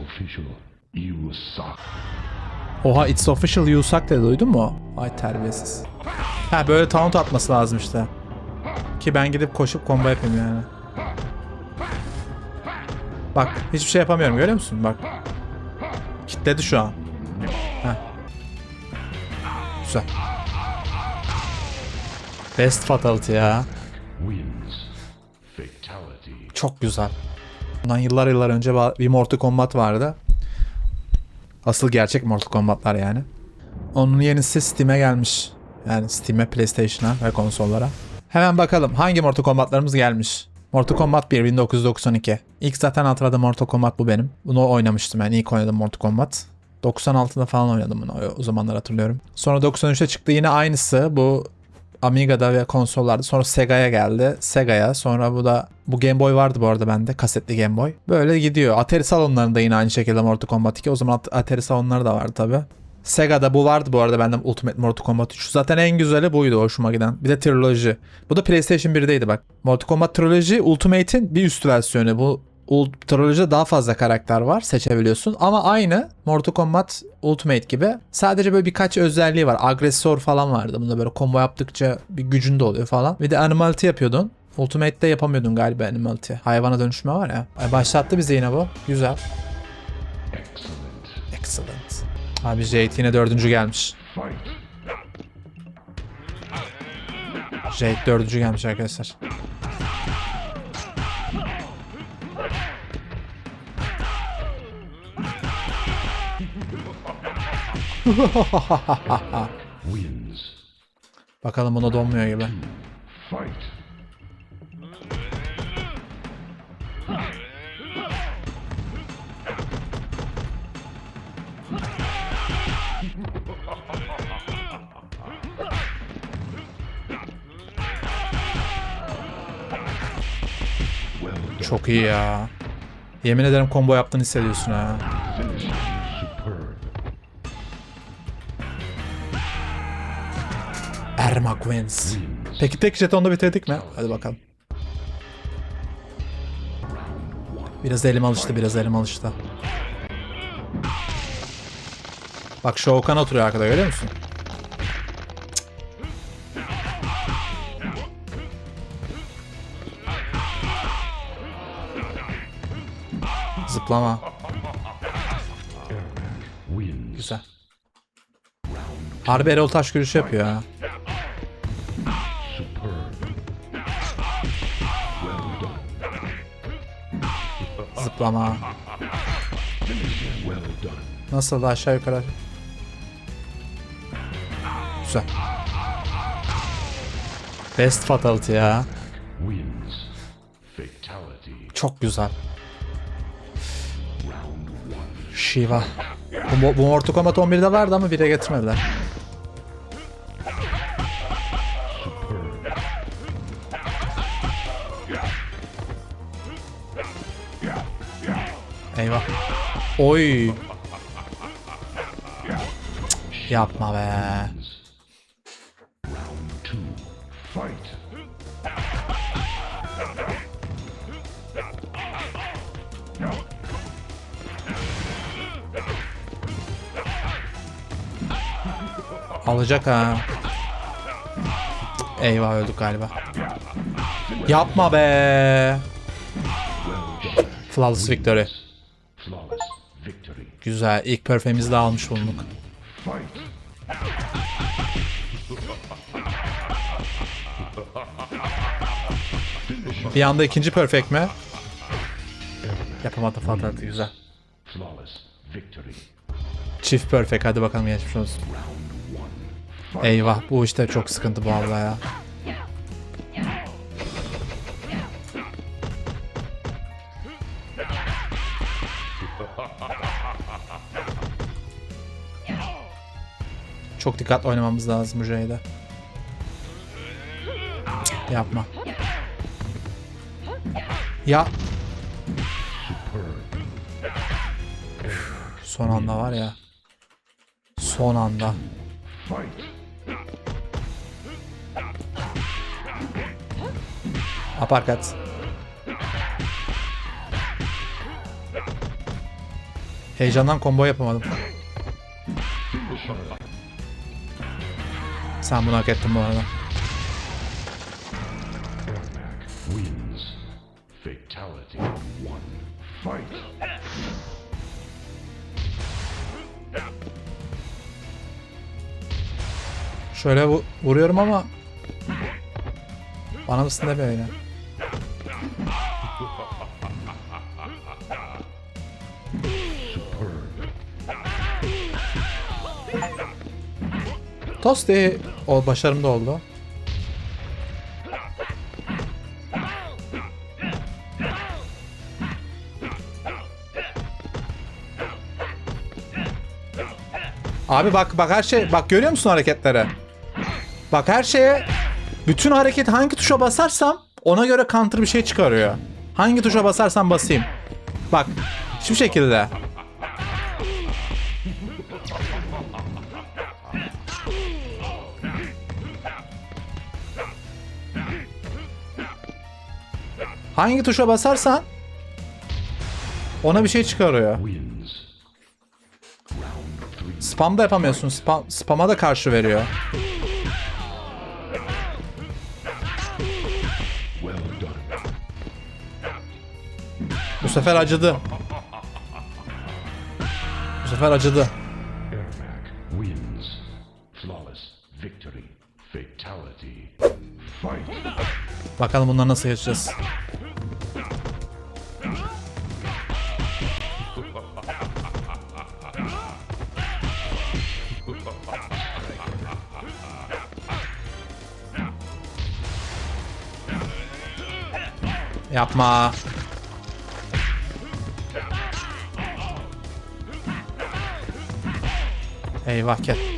official. You suck. Oha it's official you suck dedi duydun mu? Ay terbiyesiz. Ha böyle taunt atması lazım işte. Ki ben gidip koşup combo yapayım yani. Bak hiçbir şey yapamıyorum görüyor musun? Bak. Kitledi şu an. Heh. Güzel. Best fatality ya. Çok güzel. Bundan yıllar yıllar önce bir Mortal Kombat vardı. Asıl gerçek Mortal Kombat'lar yani. Onun yenisi Steam'e gelmiş. Yani Steam'e, PlayStation'a ve konsollara. Hemen bakalım hangi Mortal Kombat'larımız gelmiş. Mortal Kombat 1 1992. İlk zaten hatırladığım Mortal Kombat bu benim. Bunu oynamıştım yani ilk oynadım Mortal Kombat. 96'da falan oynadım bunu o zamanlar hatırlıyorum. Sonra 93'te çıktı yine aynısı. Bu Amiga'da ve konsollarda. Sonra Sega'ya geldi. Sega'ya. Sonra bu da bu Game Boy vardı bu arada bende. Kasetli Game Boy. Böyle gidiyor. Atari salonlarında yine aynı şekilde Mortal Kombat 2. O zaman At- Atari salonları da vardı tabi. Sega'da bu vardı bu arada bende Ultimate Mortal Kombat 3. Zaten en güzeli buydu hoşuma giden. Bir de Trilogy. Bu da PlayStation 1'deydi bak. Mortal Kombat Trilogy Ultimate'in bir üst versiyonu. Bu Ult- Trilogy'de daha fazla karakter var seçebiliyorsun ama aynı Mortal Kombat Ultimate gibi sadece böyle birkaç özelliği var. Agresör falan vardı bunda böyle combo yaptıkça bir gücün de oluyor falan. Bir de Animality yapıyordun. Ultimate'de yapamıyordun galiba Animality. Hayvana dönüşme var ya. Ay başlattı bizi yine bu. Güzel. Excellent. Excellent. Abi Jade yine dördüncü gelmiş. Jade dördüncü gelmiş arkadaşlar. Bakalım buna donmuyor gibi. Çok iyi ya. Yemin ederim combo yaptığını hissediyorsun ha. Ermak wins. Peki tek jetonda bitirdik mi? Hadi bakalım. Biraz elim alıştı, biraz elim alıştı. Bak Shao Kahn oturuyor arkada görüyor musun? Zıplama. Güzel. Harbi Erol Taş görüşü yapıyor ha. Zıplama. Nasıl aşağı yukarı. Güzel. Best Fatality ya. Çok güzel. Shiva. Bu, bu Mortal Kombat 11'de vardı ama 1'e getirmediler. Oy. Cık, Yapma be. Alacak ha. Eyvah öldük galiba. Yapma be. Flawless victory. Güzel. İlk perfemizi de almış bulunduk. Bir anda ikinci perfect mi? Yapamadı fatality güzel. Çift perfect hadi bakalım geçmiş olsun. Eyvah bu işte çok sıkıntı bu abla ya. Çok dikkatli oynamamız lazım. Cık, Yapma. Ya son anda var ya. Son anda. Aparkat. Heyecandan combo yapamadım. Sen bunu hak ettin bu arada. Şöyle vu- vuruyorum ama bana mısın de böyle. Tosti o başarım da oldu. Abi bak bak her şey bak görüyor musun hareketlere? Bak her şeye bütün hareket hangi tuşa basarsam ona göre counter bir şey çıkarıyor. Hangi tuşa basarsam basayım. Bak şu şekilde. Hangi tuşa basarsan ona bir şey çıkarıyor. Spam da yapamıyorsun. Spam, spam'a da karşı veriyor. Bu sefer acıdı. Bu sefer acıdı. Victory. Fatality. Bakalım bunları nasıl geçeceğiz. Yapma. Eyvah gel.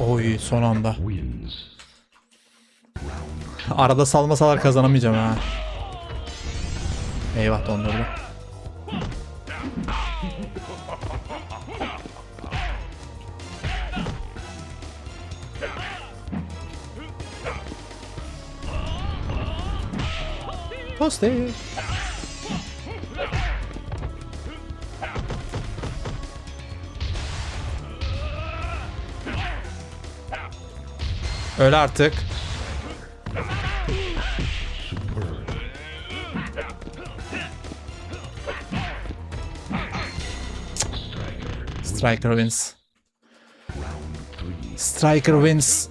Oy son anda. Arada salmasalar kazanamayacağım ha. Eyvah dondurdu. Tosti. Öyle artık. Striker. Wins. Striker wins.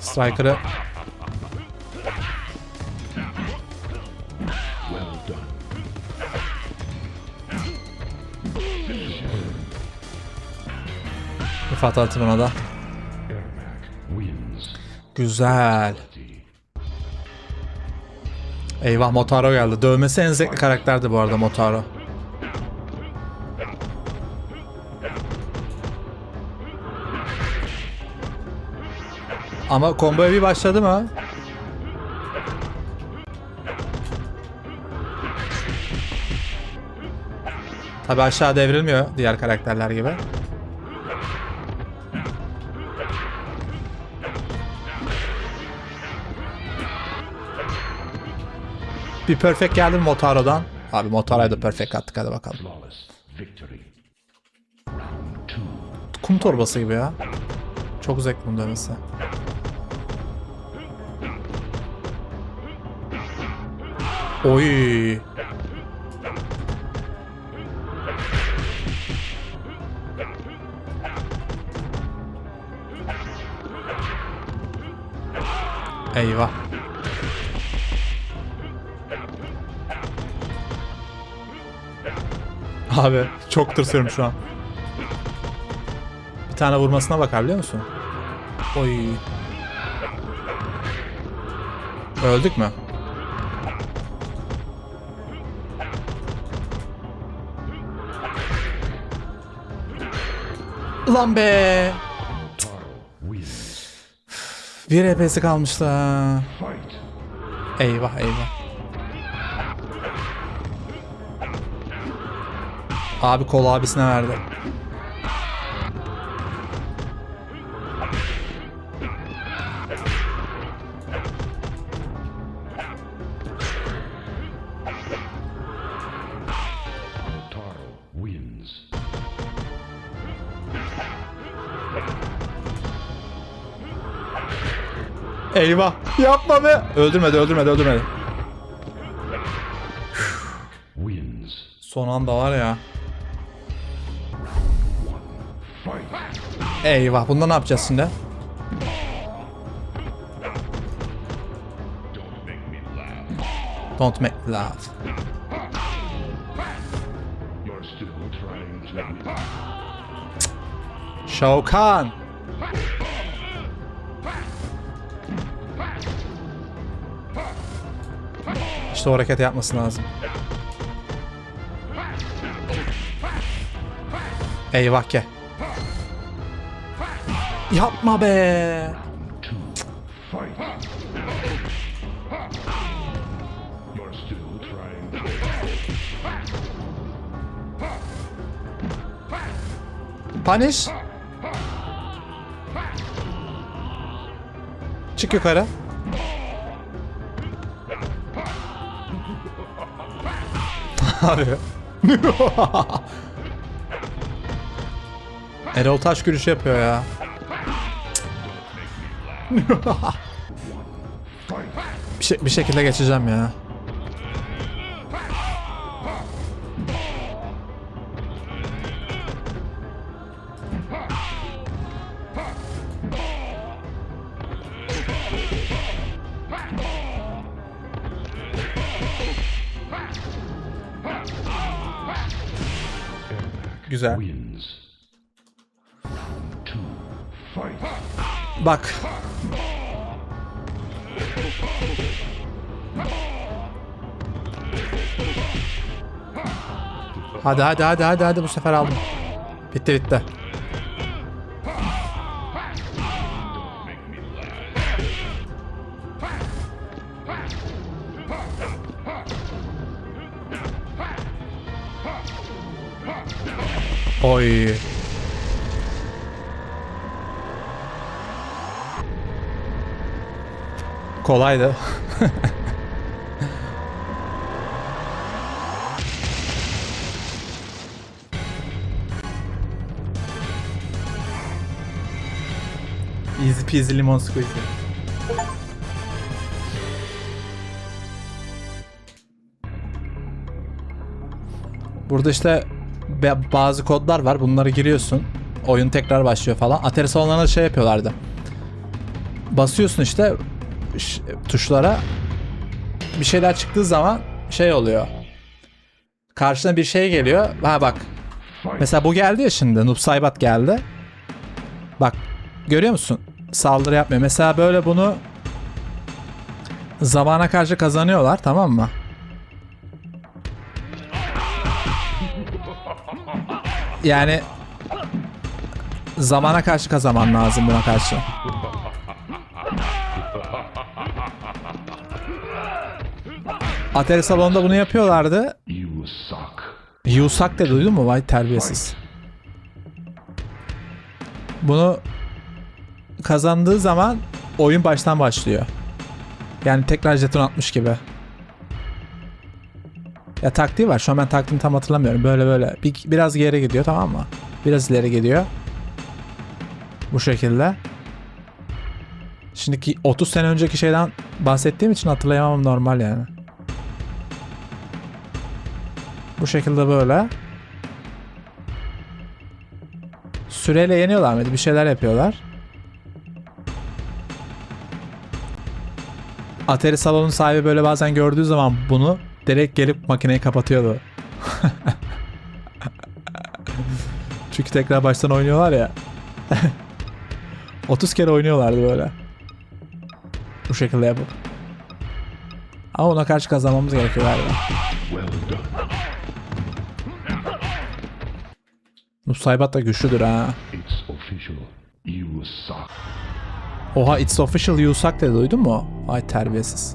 Striker'ı Rıfat atı buna da. Güzel. Eyvah Motaro geldi. Dövmesi en zevkli karakterdi bu arada Motaro. Ama komboya bir başladı mı? Tabi aşağı devrilmiyor diğer karakterler gibi. Bir perfect geldi mi Motaro'dan? Abi Motaro'ya da perfect attık hadi bakalım. Kum torbası gibi ya. Çok zevkli bunun dövmesi. Oy. Eyvah. Abi çok tırsıyorum şu an. Bir tane vurmasına bakar biliyor musun? Oy. Öldük mü? Ulan be. Bir EP'si ha. Fight. Eyvah eyvah. Abi kol abisine verdi. Eyvah. Yapma be. Öldürmedi öldürmedi öldürmedi. Wins. Son anda var ya. Eyvah bunda ne yapacağız şimdi? Don't make me laugh. Shao Kahn. İşte o hareket yapması lazım. Eyvah ke. Yapma be. Punish. Çık yukarı. Abi. Erol Taş gülüşü yapıyor ya. Bir, şey, bir şekilde geçeceğim ya. Güzel. Bak. Hadi hadi hadi hadi hadi bu sefer aldım. Bitti bitti. Oy. Kolaydı. Easy peasy limon squeezy. Burada işte bazı kodlar var. Bunları giriyorsun. Oyun tekrar başlıyor falan. Atari salonlarında şey yapıyorlardı. Basıyorsun işte tuşlara. Bir şeyler çıktığı zaman şey oluyor. Karşına bir şey geliyor. Ha bak. Mesela bu geldi ya şimdi. Noob Saibot geldi. Bak. Görüyor musun? Saldırı yapmıyor. Mesela böyle bunu zamana karşı kazanıyorlar tamam mı? Yani zamana karşı kazanman lazım buna karşı. Atari salonunda bunu yapıyorlardı. Yusak dedi duydun mu? Vay terbiyesiz. Bunu kazandığı zaman oyun baştan başlıyor. Yani tekrar jeton atmış gibi. Ya taktiği var. Şu an ben taktiğini tam hatırlamıyorum. Böyle böyle. Bir, biraz geri gidiyor tamam mı? Biraz ileri gidiyor. Bu şekilde. Şimdiki 30 sene önceki şeyden bahsettiğim için hatırlayamam normal yani. Bu şekilde böyle. Süreyle yeniyorlar mıydı? Bir şeyler yapıyorlar. Atari salonun sahibi böyle bazen gördüğü zaman bunu direkt gelip makineyi kapatıyordu. Çünkü tekrar baştan oynuyorlar ya. 30 kere oynuyorlardı böyle. Bu şekilde yapıp. Ama ona karşı kazanmamız gerekiyor galiba. Nusaybat da güçlüdür ha. It's official. You suck. Oha it's official yusak dedi duydun mu? Ay terbiyesiz.